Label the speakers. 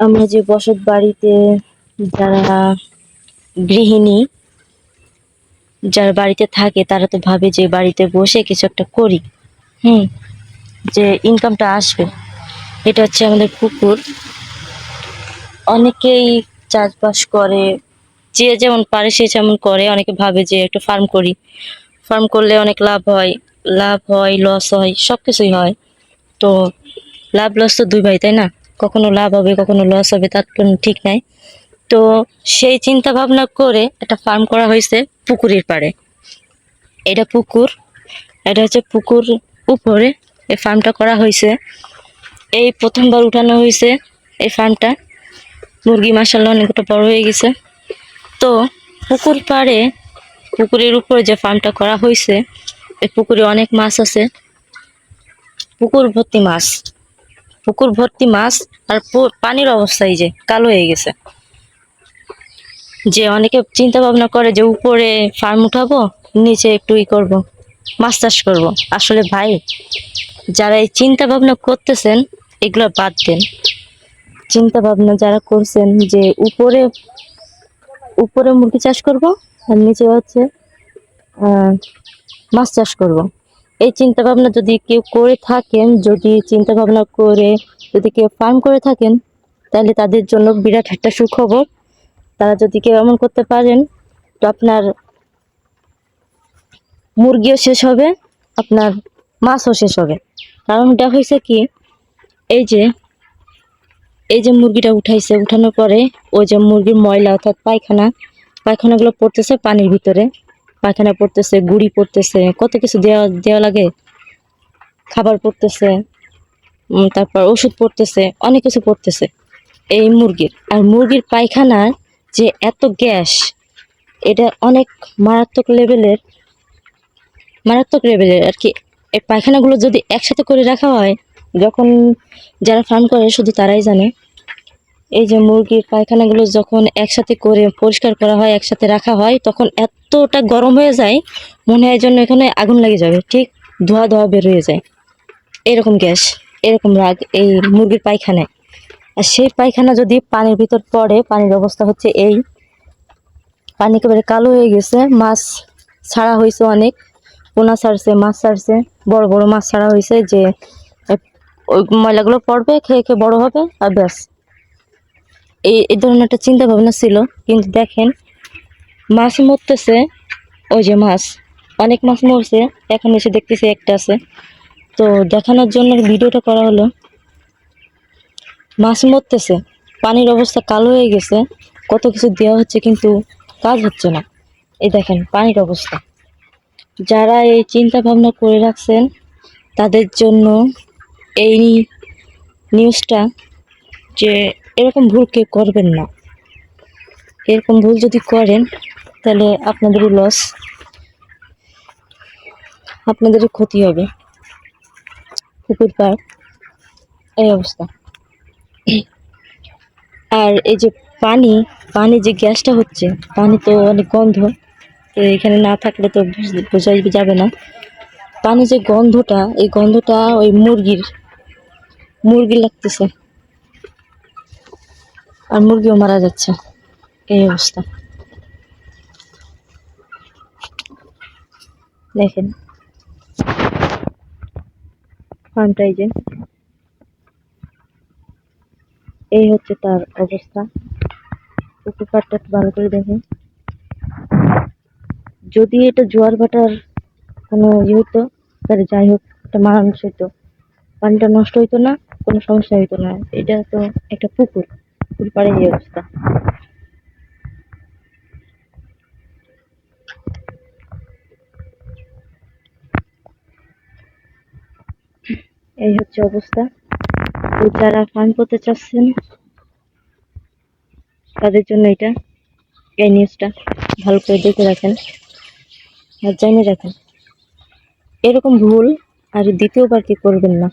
Speaker 1: আমরা যে বসত বাড়িতে যারা গৃহিণী, যারা বাড়িতে থাকে, তারা তো ভাবে যে বাড়িতে বসে কিছু একটা করি। হুম, যে ইনকামটা আসবে। এটা হচ্ছে আমাদের পুকুর অনেকেই চাষবাস করে, যে যেমন পারে সে যেমন করে। অনেকে ভাবে যে একটু ফার্ম করি। ফার্ম করলে অনেক লাভ হয়। লাভ হয় লস হয় সব কিছুই হয়। তো লাভ লস তো দুই ভাই, তাই না? কখনো লাভ হবে, কখনো লস হবে, তার কোনো ঠিক নাই। তো সেই চিন্তা ভাবনা করে একটা ফার্ম করা হয়েছে পুকুরের পাড়ে। এটা পুকুর, এটা হচ্ছে পুকুর উপরে এই ফার্মটা করা হয়েছে। এই প্রথমবার উঠানো হয়েছে এই ফার্মটা মুরগি মাসাল্লাহ অনেকটা বড় হয়ে গেছে। তো পুকুর পাড়ে, পুকুরের উপরে যে ফার্মটা করা হয়েছে, এই পুকুরে অনেক মাছ আছে। পুকুর ভর্তি মাছ। পুকুর ভর্তি মাছ আর পানির অবস্থা এই যে, কালো হয়ে গেছে। যে অনেকে চিন্তা ভাবনা করে যে উপরে ফার্ম উঠাবো, নিচে একটু ই করব, মাছ চাষ করব। আসলে ভাই, যারা এই চিন্তা ভাবনা করতেছেন, এগুলো বাদ দেন। চিন্তা ভাবনা যারা করছেন যে উপরে উপরে মুরগি চাষ করব আর নিচে হচ্ছে মাছ চাষ করব। এই চিন্তা ভাবনা যদি কেউ করে থাকেন, যদি চিন্তা ভাবনা করে যদি কেউ ফার্ম করে থাকেন, তাহলে তাদের জন্য বিরাট একটা সুখবর। তারা যদি কেউ এমন করতে পারেন, তো আপনার মুরগিও শেষ হবে, আপনার মাছও শেষ হবে। কারণটা হয়েছে কি, এই যে এই যে মুরগিটা উঠাইছে, উঠানোর পরে ওই যে মুরগির ময়লা অর্থাৎ পায়খানা, পায়খানাগুলো পড়তেছে পানির ভিতরে। পায়খানা পড়তেছে, গুড়ি পড়তেছে, কত কিছু দেওয়া দেওয়া লাগে। খাবার পড়তেছে তারপর ওষুধ পড়তেছে, অনেক কিছু পড়তেছে। এই মুরগির, আর মুরগির পায়খানার যে এত গ্যাস, এটা অনেক মারাত্মক লেভেলের মারাত্মক লেভেলের। আর কি, এই পায়খানাগুলো যদি একসাথে করে রাখা হয়, যখন যারা ফার্ম করে, শুধু তারাই জানে। এই যে মুরগির পায়খানাগুলো যখন একসাথে করে পরিষ্কার করা হয়, একসাথে রাখা হয়, তখন এতটা গরম হয়ে যায়, মনে হয় জন্য এখানে আগুন লেগে যাবে। ঠিক ধোয়া ধোয়া বের হয়ে যায়। এরকম গ্যাস, এরকম রাগ এই মুরগির পায়খানায়। আর সেই পায়খানা যদি পানির ভিতর পড়ে, পানির অবস্থা হচ্ছে এই। পানি একেবারে কালো হয়ে গেছে, মাছ ছাড়া হয়েছে অনেক। পোনা ছাড়ছে, মাছ ছাড়ছে, বড় বড় মাছ ছাড়া হয়েছে যে ওই ময়লাগুলো পড়বে, খেয়ে খেয়ে বড় হবে, আর ব্যাস। এই এই ধরনের একটা চিন্তা ভাবনা ছিল। কিন্তু দেখেন মাছ মরতেছে, ওই যে মাছ। অনেক মাছ মরছে, এখন এসে দেখতেছি একটা আছে। তো দেখানোর জন্য ভিডিওটা করা হলো। মাছ মরতেছে, পানির অবস্থা কালো হয়ে গেছে, কত কিছু দেওয়া হচ্ছে কিন্তু কাজ হচ্ছে না। এই দেখেন, পানির অবস্থা। যারা এই চিন্তা ভাবনা করে রাখছেন, তাদের জন্য এই নিউজটা যে এরকম ভুল কেউ করবেন না। এরকম ভুল যদি করেন, তাহলে আপনাদেরই লস আপনাদেরই ক্ষতি হবে। পুকুর পার এই অবস্থা। আর এই যে পানি পানি যে গ্যাসটা হচ্ছে, পানি তো অনেক গন্ধ, তো এখানে না থাকলে তো বুঝ- যাবে না। পানি যে গন্ধটা, এই গন্ধটা ওই মুরগির, মুরগি লাগতেছে। আর মুরগিও মারা যাচ্ছে। এই অবস্থা। দেখেন। ফার্মটাই যে। এই হচ্ছে তার অবস্থা। পুকুর একটু ভালো করে দেখেন। যদি এটা জোয়ার ভাটার কোনো ইয়ে হতো তাহলে যাই হোক, একটা মানুষ হইতো। পানিটা নষ্ট হইতো না, কোনো সমস্যা হইতো না। এটা তো একটা পুকুর। পুকুর এই অবস্থা। এই হচ্ছে অবস্থা। তো যারা ফার্ম করতে চাচ্ছেন, তাদের জন্য এটা। এই নিউজটা ভালো করে দেখে রাখেন আর জেনে রাখেন। এরকম ভুল আর দ্বিতীয়বার কি করবেন না?